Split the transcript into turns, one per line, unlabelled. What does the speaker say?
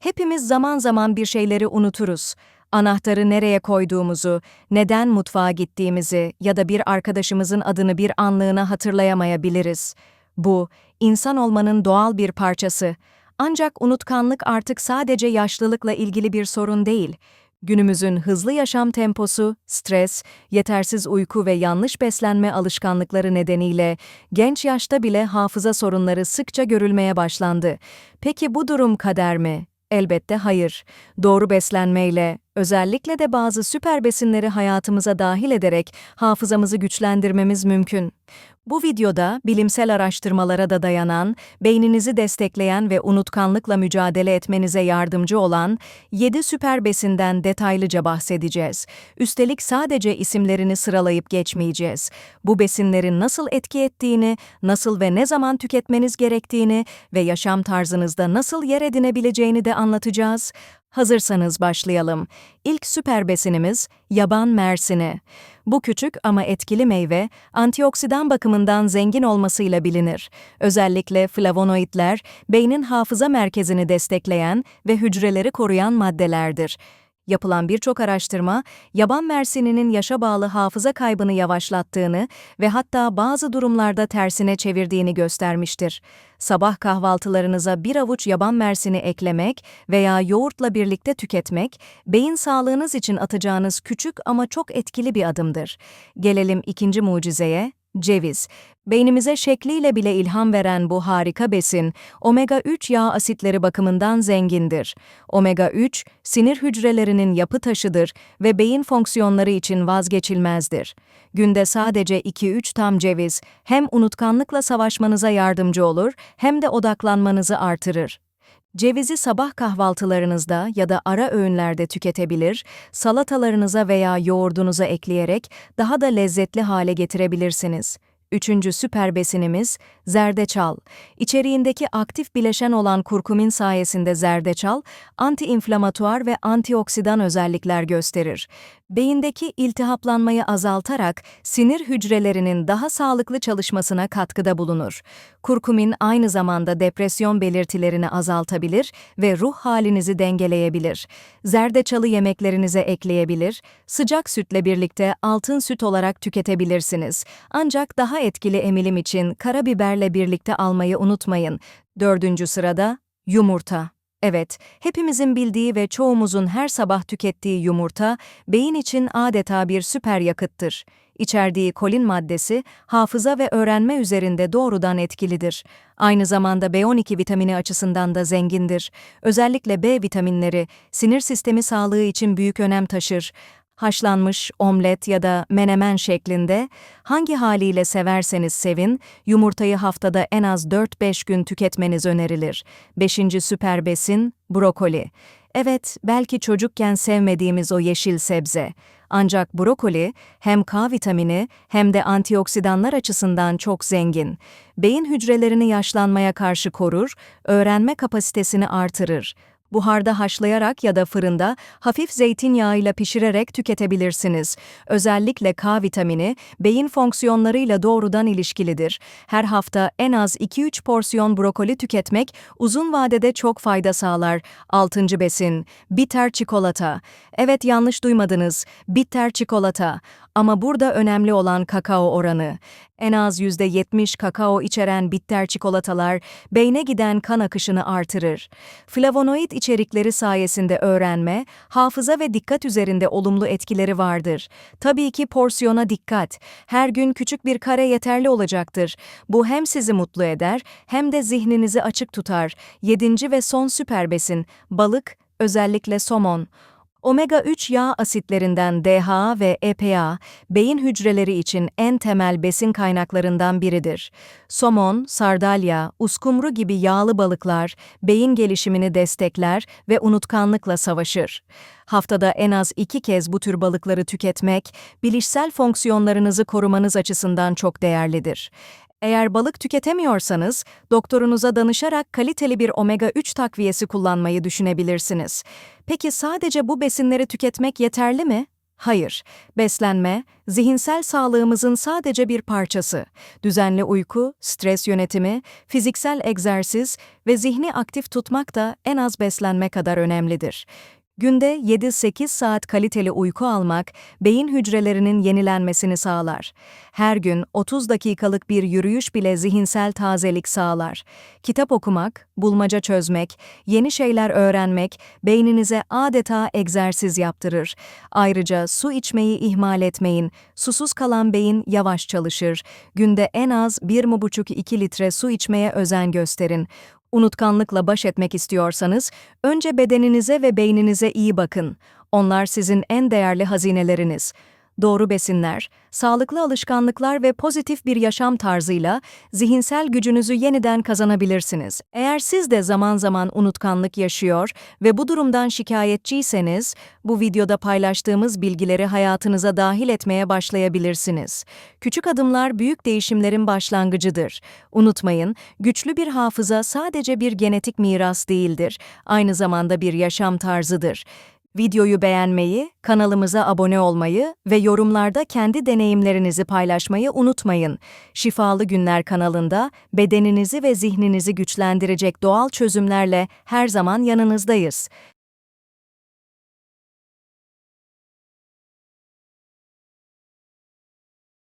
Hepimiz zaman zaman bir şeyleri unuturuz. Anahtarı nereye koyduğumuzu, neden mutfağa gittiğimizi ya da bir arkadaşımızın adını bir anlığına hatırlayamayabiliriz. Bu, insan olmanın doğal bir parçası. Ancak unutkanlık artık sadece yaşlılıkla ilgili bir sorun değil. Günümüzün hızlı yaşam temposu, stres, yetersiz uyku ve yanlış beslenme alışkanlıkları nedeniyle genç yaşta bile hafıza sorunları sıkça görülmeye başlandı. Peki bu durum kader mi? Elbette hayır. Doğru beslenmeyle, özellikle de bazı süper besinleri hayatımıza dahil ederek hafızamızı güçlendirmemiz mümkün. Bu videoda bilimsel araştırmalara da dayanan, beyninizi destekleyen ve unutkanlıkla mücadele etmenize yardımcı olan 7 süper besinden detaylıca bahsedeceğiz. Üstelik sadece isimlerini sıralayıp geçmeyeceğiz. Bu besinlerin nasıl etki ettiğini, nasıl ve ne zaman tüketmeniz gerektiğini ve yaşam tarzınızda nasıl yer edinebileceğini de anlatacağız. Hazırsanız başlayalım. İlk süper besinimiz yaban mersini. Bu küçük ama etkili meyve, antioksidan bakımından zengin olmasıyla bilinir. Özellikle flavonoidler, beynin hafıza merkezini destekleyen ve hücreleri koruyan maddelerdir. Yapılan birçok araştırma, yaban mersininin yaşa bağlı hafıza kaybını yavaşlattığını ve hatta bazı durumlarda tersine çevirdiğini göstermiştir. Sabah kahvaltılarınıza bir avuç yaban mersini eklemek veya yoğurtla birlikte tüketmek, beyin sağlığınız için atacağınız küçük ama çok etkili bir adımdır. Gelelim ikinci mucizeye, ceviz. Beynimize şekliyle bile ilham veren bu harika besin, omega-3 yağ asitleri bakımından zengindir. Omega-3, sinir hücrelerinin yapı taşıdır ve beyin fonksiyonları için vazgeçilmezdir. Günde sadece 2-3 tam ceviz, hem unutkanlıkla savaşmanıza yardımcı olur, hem de odaklanmanızı artırır. Cevizi sabah kahvaltılarınızda ya da ara öğünlerde tüketebilir, salatalarınıza veya yoğurdunuza ekleyerek daha da lezzetli hale getirebilirsiniz. Üçüncü süper besinimiz zerdeçal. İçeriğindeki aktif bileşen olan kurkumin sayesinde zerdeçal, antiinflamatuar ve antioksidan özellikler gösterir. Beyindeki iltihaplanmayı azaltarak sinir hücrelerinin daha sağlıklı çalışmasına katkıda bulunur. Kurkumin aynı zamanda depresyon belirtilerini azaltabilir ve ruh halinizi dengeleyebilir. Zerdeçalı yemeklerinize ekleyebilir, sıcak sütle birlikte altın süt olarak tüketebilirsiniz. Ancak daha etkili emilim için karabiberle birlikte almayı unutmayın. Dördüncü sırada yumurta. Evet, hepimizin bildiği ve çoğumuzun her sabah tükettiği yumurta, beyin için adeta bir süper yakıttır. İçerdiği kolin maddesi, hafıza ve öğrenme üzerinde doğrudan etkilidir. Aynı zamanda B12 vitamini açısından da zengindir. Özellikle B vitaminleri, sinir sistemi sağlığı için büyük önem taşır haşlanmış, omlet ya da menemen şeklinde hangi haliyle severseniz sevin, yumurtayı haftada en az 4-5 gün tüketmeniz önerilir. Beşinci süper besin, brokoli. Evet, belki çocukken sevmediğimiz o yeşil sebze. Ancak brokoli hem K vitamini hem de antioksidanlar açısından çok zengin. Beyin hücrelerini yaşlanmaya karşı korur, öğrenme kapasitesini artırır buharda haşlayarak ya da fırında hafif zeytinyağıyla pişirerek tüketebilirsiniz. Özellikle K vitamini beyin fonksiyonlarıyla doğrudan ilişkilidir. Her hafta en az 2-3 porsiyon brokoli tüketmek uzun vadede çok fayda sağlar. 6. besin, bitter çikolata. Evet yanlış duymadınız, bitter çikolata. Ama burada önemli olan kakao oranı. En az %70 kakao içeren bitter çikolatalar beyne giden kan akışını artırır. Flavonoid içerikleri sayesinde öğrenme, hafıza ve dikkat üzerinde olumlu etkileri vardır. Tabii ki porsiyona dikkat. Her gün küçük bir kare yeterli olacaktır. Bu hem sizi mutlu eder hem de zihninizi açık tutar. Yedinci ve son süper besin, balık, özellikle somon. Omega-3 yağ asitlerinden DHA ve EPA, beyin hücreleri için en temel besin kaynaklarından biridir. Somon, sardalya, uskumru gibi yağlı balıklar, beyin gelişimini destekler ve unutkanlıkla savaşır. Haftada en az iki kez bu tür balıkları tüketmek, bilişsel fonksiyonlarınızı korumanız açısından çok değerlidir. Eğer balık tüketemiyorsanız, doktorunuza danışarak kaliteli bir omega-3 takviyesi kullanmayı düşünebilirsiniz. Peki sadece bu besinleri tüketmek yeterli mi? Hayır, beslenme, zihinsel sağlığımızın sadece bir parçası. Düzenli uyku, stres yönetimi, fiziksel egzersiz ve zihni aktif tutmak da en az beslenme kadar önemlidir. Günde 7-8 saat kaliteli uyku almak, beyin hücrelerinin yenilenmesini sağlar. Her gün 30 dakikalık bir yürüyüş bile zihinsel tazelik sağlar. Kitap okumak, bulmaca çözmek, yeni şeyler öğrenmek beyninize adeta egzersiz yaptırır. Ayrıca su içmeyi ihmal etmeyin. Susuz kalan beyin yavaş çalışır. Günde en az 1,5-2 litre su içmeye özen gösterin. Unutkanlıkla baş etmek istiyorsanız, önce bedeninize ve beyninize iyi bakın. Onlar sizin en değerli hazineleriniz. Doğru besinler, sağlıklı alışkanlıklar ve pozitif bir yaşam tarzıyla zihinsel gücünüzü yeniden kazanabilirsiniz. Eğer siz de zaman zaman unutkanlık yaşıyor ve bu durumdan şikayetçiyseniz, bu videoda paylaştığımız bilgileri hayatınıza dahil etmeye başlayabilirsiniz. Küçük adımlar büyük değişimlerin başlangıcıdır. Unutmayın, güçlü bir hafıza sadece bir genetik miras değildir, aynı zamanda bir yaşam tarzıdır. Videoyu beğenmeyi, kanalımıza abone olmayı ve yorumlarda kendi deneyimlerinizi paylaşmayı unutmayın. Şifalı Günler kanalında bedeninizi ve zihninizi güçlendirecek doğal çözümlerle her zaman yanınızdayız.